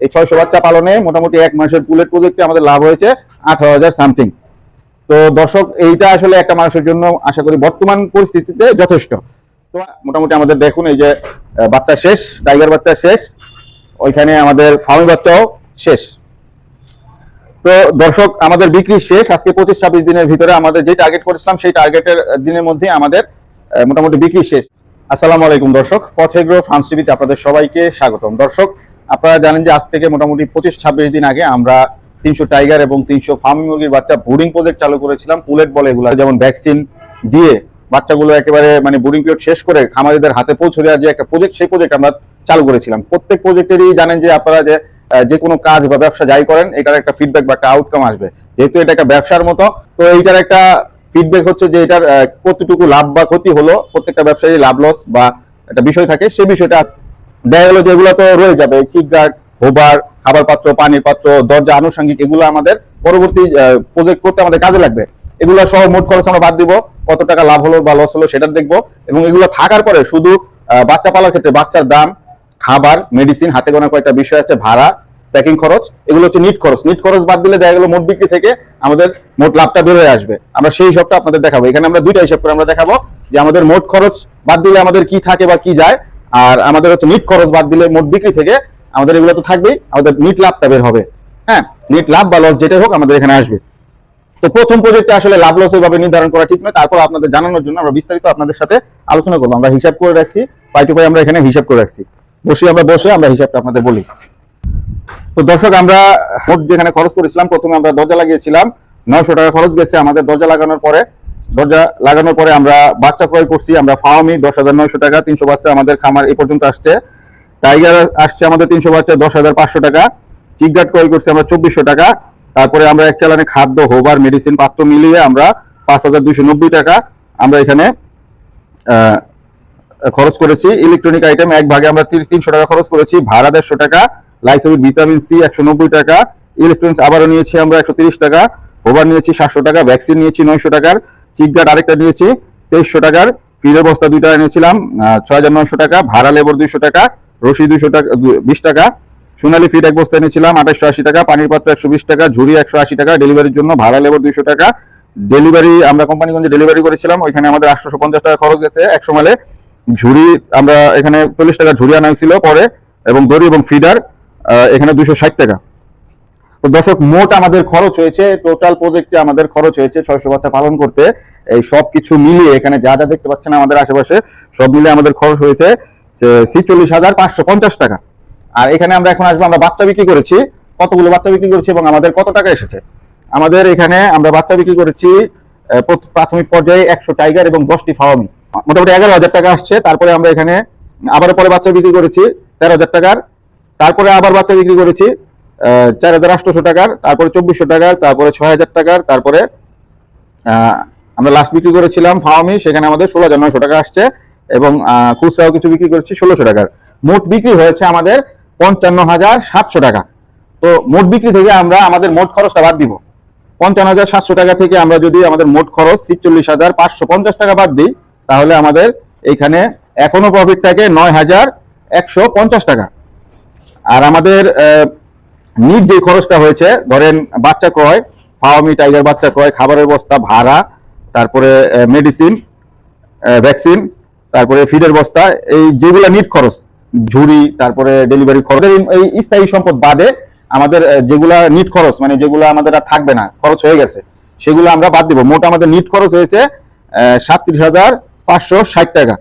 এই ছয়শো বাচ্চা পালনে মোটামুটি এক মাসের পুলেট প্রজেক্টে আমাদের লাভ হয়েছে আঠারো হাজার সামথিং তো দর্শক, এইটা আসলে একটা মানুষের জন্য আশা করি বর্তমান পরিস্থিতিতে যথেষ্ট। তো মোটামুটি আমাদের দেখুন এই যে বাচ্চা শেষ টাইগার বাচ্চা শেষ, ওইখানে আমাদের ফার্মি বাচ্চাও শেষ। তো দর্শক, আমাদের বিক্রি শেষ, আজকে পঁচিশ ছাব্বিশ দিনের ভিতরে আমাদের যে টার্গেট করেছিলাম, সেই টার্গেটের দিনের মধ্যে আমাদের মোটামুটি বিক্রি শেষ। আসসালামু আলাইকুম দর্শক পথেগ্রো ফ্রান্স টিভিতে আপনাদের সবাইকে স্বাগতম। দর্শক আপনারা জানেন যে আজ থেকে মোটামুটি পঁচিশ ছাব্বিশ দিন আগে আমরা তিনশো টাইগার এবং তিনশো ফার্মি মুরগির বাচ্চা ব্রুডিং প্রজেক্ট চালু করেছিলাম, পুলেট বলে এগুলো, যেমন ভ্যাকসিন দিয়ে বাচ্চাগুলো একেবারে মানে ব্রুডিং পিরিয়ড শেষ করে খামারিদের হাতে পৌঁছে দেওয়ার যে একটা প্রজেক্ট সেই প্রজেক্ট আমরা চালু করেছিলাম। প্রত্যেক প্রজেক্টেরই জানেন যে আপনারা যে যে কোনো কাজ বা ব্যবসা যাই করেন, এটার একটা ফিডব্যাক বা একটা আউটকাম আসবে। যেহেতু এটা একটা ব্যবসার মতো, তো এইটার একটা ফিডব্যাক হচ্ছে যে এটার কতটুকু লাভ বা ক্ষতি হলো, প্রত্যেকটা ব্যবসায়ী লাভ লস বা একটা বিষয় থাকে, সেই বিষয়টা দেখা গেলো যে এগুলো তো রয়ে যাবে। চিক গার্ড হোবার খাবার পাত্র পানির পাত্র দরজা, আনুষঙ্গিক, এগুলো আমাদের পরবর্তী প্রজেক্ট করতে আমাদের কাজে লাগবে। এগুলো সহ মোট খরচ আমরা বাদ দিব। কত টাকা লাভ হলো বা লস হলো সেটা দেখব। এবং এগুলো থাকার পরে শুধু বাচ্চা পালার ক্ষেত্রে বাচ্চার দাম, খাবার মেডিসিন হাতে গোনা কয়েকটা বিষয় আছে, ভাড়া প্যাকিং খরচ, এগুলো হচ্ছে নিট খরচ। নিট খরচ বাদ দিলে দেখা গেলো মোট বিক্রি থেকে আমাদের মোট লাভটা বের হয়ে আসবে। আমরা সেই হিসাবটা আপনাদের দেখাবো। এখানে আমরা দুইটা হিসাব করে আমরা দেখাবো যে আমাদের মোট খরচ বাদ দিলে আমাদের কি থাকে বা কি যায়। আর আমাদের হচ্ছে নিট খরচ বাদ দিলে মোট বিক্রি থেকে আমাদের এগুলো তো থাকবেই, আমাদের নিট লাভটা বের হবে। হ্যাঁ নিট লাভ বা লস যেটাই হোক আমাদের এখানে আসবে। তো প্রথম প্রজেক্টে আসলে লাভ লস ভাবে নির্ধারণ করা ঠিক নয়, তারপর আপনাদের জানানোর জন্য আমরা বিস্তারিত আপনাদের সাথে আলোচনা করব। আমরা হিসাব করে রাখছি পাই পাই আমরা এখানে হিসাব করে রাখছি। বসে আমরা বসে আমরা হিসাবটা আপনাদের বলি। তো দর্শক, আমরা মোট যেখানে খরচ করেছিলাম, প্রথমে আমরা দরজা লাগিয়েছিলাম, নয়শো টাকা খরচ গেছে আমাদের দরজা লাগানোর পরে। দরজা লাগানোর পরে আমরা বাচ্চা ক্রয় করছি, আমরা ফাওয়ামি দশ হাজার নয়শো টাকা, তিনশো বাচ্চা আমাদের খামার এ পর্যন্ত আসছে। টাইগার আসছে আমাদের তিনশো বাচ্চা, দশ হাজার পাঁচশো টাকা। চিকগার্ড ক্রয় করছি আমরা চব্বিশশো টাকা। তারপরে আমরা এক চালানে খাদ্য, হোবার, মেডিসিন, পাত্র মিলিয়ে আমরা পাঁচ হাজার দুইশো নব্বই টাকা আমরা এখানে খরচ করেছি। ইলেকট্রনিক আইটেম এক ভাগে আমরা তিন- তিনশো টাকা খরচ করেছি। ভাড়া দেড়শো টাকা, লাইসোবিট, ভিটামিন সি একশো নব্বই টাকা। ইলেকট্রনিক্স আবারও নিয়েছি আমরা একশো তিরিশ টাকা। হোবার নিয়েছি সাতশো টাকা, ভ্যাকসিন নিয়েছি নয়শো টাকার। চিকগার্ড আরেকটা নিয়েছি, তেইশশো টাকার ফিরের বস্তা দুইটা এনেছিলাম ছয় হাজার নয়শো টাকা, ভাড়া লেবর দুইশো টাকা, রশি দুইশো টাকা বিশ টাকা, সোনালী ফিড এক বস্তা এনেছিলাম, আঠাশশো আশি টাকা, পানির পাত্র একশো বিশ টাকা, ঝুড়ি একশো আশি টাকা, ডেলিভারির জন্য ভাড়া লেবর দুইশো টাকা। ডেলিভারি, আমরা কোম্পানিগঞ্জে ডেলিভারি করেছিলাম, ওইখানে আমাদের আটশোশো পঞ্চাশ টাকা খরচ গেছে একশো মালে ঝুড়ি, আমরা এখানে চল্লিশ টাকা ঝুড়ি আনা হয়েছিল পরে, এবং দড়ি এবং ফিডার এখানে দুশো ষাট টাকা। তো দর্শক, মোট আমাদের খরচ হয়েছে টোটাল প্রজেক্টে আমাদের খরচ হয়েছে ছয়শো বাচ্চা পালন করতে। এই সব কিছু মিলিয়ে এখানে যা যা দেখতে পাচ্ছেন আমাদের আশেপাশে, সব মিলিয়ে আমাদের খরচ হয়েছে ছিচল্লিশ হাজার পাঁচশো পঞ্চাশ টাকা। আর এখানে আমরা এখন আসব, আমরা বাচ্চা বিক্রি করেছি। কতগুলো বাচ্চা বিক্রি করেছি এবং আমাদের কত টাকা এসেছে? আমাদের এখানে আমরা বাচ্চা বিক্রি করেছি প্রাথমিক পর্যায়ে একশো টাইগার এবং দশটি ফাওয়ামি। মোটামুটি এগারো হাজার টাকা আসছে, তারপরে আমরা এখানে আবার পরে বাচ্চা বিক্রি করেছি তেরো হাজার টাকার। তারপরে আবার বাচ্চা বিক্রি করেছি চার হাজার আটশোশো টাকার, তারপরে চব্বিশশো টাকার, তারপরে ছয় হাজার টাকার, তারপরে আমরা লাস্ট বিক্রি করেছিলাম ফাওয়ামি সেখানে আমাদের ষোলো হাজার নয়শো টাকা আসছে এবং খুচরাও কিছু বিক্রি করেছি ষোলোশো টাকার। মোট বিক্রি হয়েছে আমাদের পঞ্চান্ন হাজার সাতশো টাকা। তো মোট বিক্রি থেকে আমরা আমাদের মোট খরচটা বাদ দিব। পঞ্চান্ন হাজার সাতশো টাকা থেকে আমরা যদি আমাদের মোট খরচ ছিচল্লিশ হাজার পাঁচশো পঞ্চাশ টাকা বাদ দিই, তাহলে আমাদের এইখানে এখনও প্রফিট থাকে নয় হাজার একশো পঞ্চাশ টাকা। আর আমাদের নিট যে খরচটা হয়েছে, ধরেন বাচ্চা ক্রয় ফাওয়ামি টাইগার বাচ্চা ক্রয়, খাবারের বস্তা, ভাড়া, তারপরে মেডিসিন ভ্যাকসিন তারপরে ফিডের বস্তা, এই যেগুলা নিট খরচ, ঝুড়ি, তারপরে ডেলিভারি খরচ এই- স্থায়ী সম্পদ বাদে আমাদের যেগুলা নিট খরচ মানে যেগুলো আমাদের আর থাকবে না, খরচ হয়ে গেছে, সেগুলো আমরা বাদ দিব। মোট আমাদের নিট খরচ হয়েছে সাতত্রিশ হাজার পাঁচশো ষাট টাকা।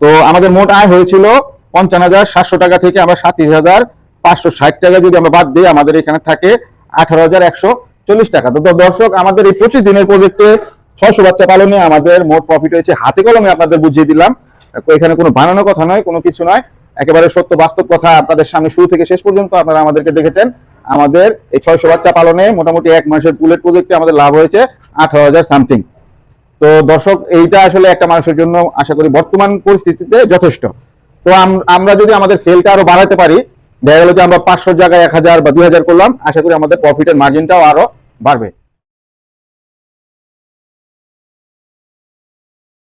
তো আমাদের মোট আয় হয়েছিল পঞ্চান্ন হাজার সাতশো টাকা থেকে আমরা সাতত্রিশ হাজার পাঁচশো ষাট টাকা যদি আমরা বাদ দিই, আমাদের এখানে থাকে আঠারো হাজার একশো চল্লিশ টাকা। তো দর্শক, আমাদের এই পঁচিশ দিনের প্রজেক্টে ছয়শো বাচ্চা পালনে আমাদের মোট প্রফিট হয়েছে। হাতে কলমে আপনাদের বুঝিয়ে দিলাম। এখানে কোনো বানানো কথা নয়, কোনো কিছু নয়। একেবারে সত্য, বাস্তব কথা আপনাদের সামনে শুরু থেকে শেষ পর্যন্ত আপনারা আমাদেরকে দেখেছেন। আমাদের এই ছয়শো বাচ্চা পালনে মোটামুটি এক মাসের পুলেট প্রজেক্টে আমাদের লাভ হয়েছে আঠারো হাজার সামথিং তো দর্শক, এইটা আসলে একটা মানুষের জন্য আশা করি বর্তমান পরিস্থিতিতে যথেষ্ট। তো আম- আমরা যদি আমাদের সেলটা আরও বাড়াতে পারি দেখা গেল যে আমরা পাঁচশো জায়গায় এক হাজার বা দুই হাজার করলাম। আশা করি আমাদের প্রফিটের মার্জিনটাও আরও বাড়বে।